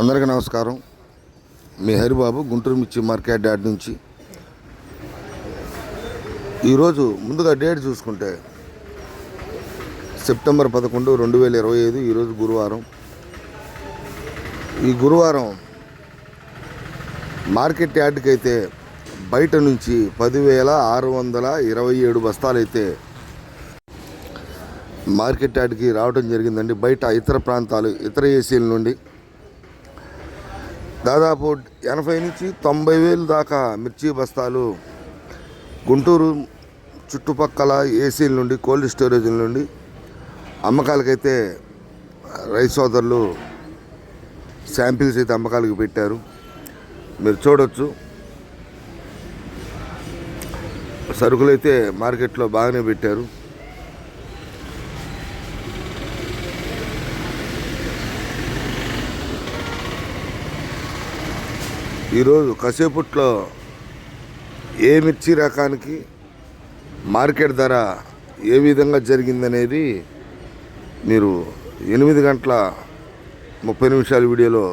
అందరికీ నమస్కారం. మీ హరిబాబు గుంటూరు మిర్చి మార్కెట్ యార్డ్ నుంచి. ఈరోజు ముందుగా డేట్ చూసుకుంటే సెప్టెంబర్ పదకొండు రెండు వేల ఇరవై ఐదు ఈరోజు గురువారం. ఈ గురువారం మార్కెట్ యార్డ్కి అయితే బయట నుంచి పదివేల ఆరు వందల ఇరవై ఏడు బస్తాలైతే మార్కెట్ యార్డ్కి రావడం జరిగిందండి. బయట ఇతర ప్రాంతాలు ఇతర ఏసీల నుండి దాదాపు ఎనభై నుంచి తొంభై వేలు దాకా మిర్చి బస్తాలు గుంటూరు చుట్టుపక్కల ఏసీల నుండి కోల్డ్ స్టోరేజ్ల నుండి అమ్మకాలకైతే రైస్ సోదరులు శాంపిల్స్ అయితే అమ్మకాలకు పెట్టారు. మీరు చూడొచ్చు. సరుకులు అయితే మార్కెట్లో బాగానే పెట్టారు. ఈరోజు కసేపుట్లో ఏ మిర్చి రకానికి మార్కెట్ ధర ఏ విధంగా జరిగిందనేది మీరు ఎనిమిది గంటల ముప్పై నిమిషాల వీడియోలో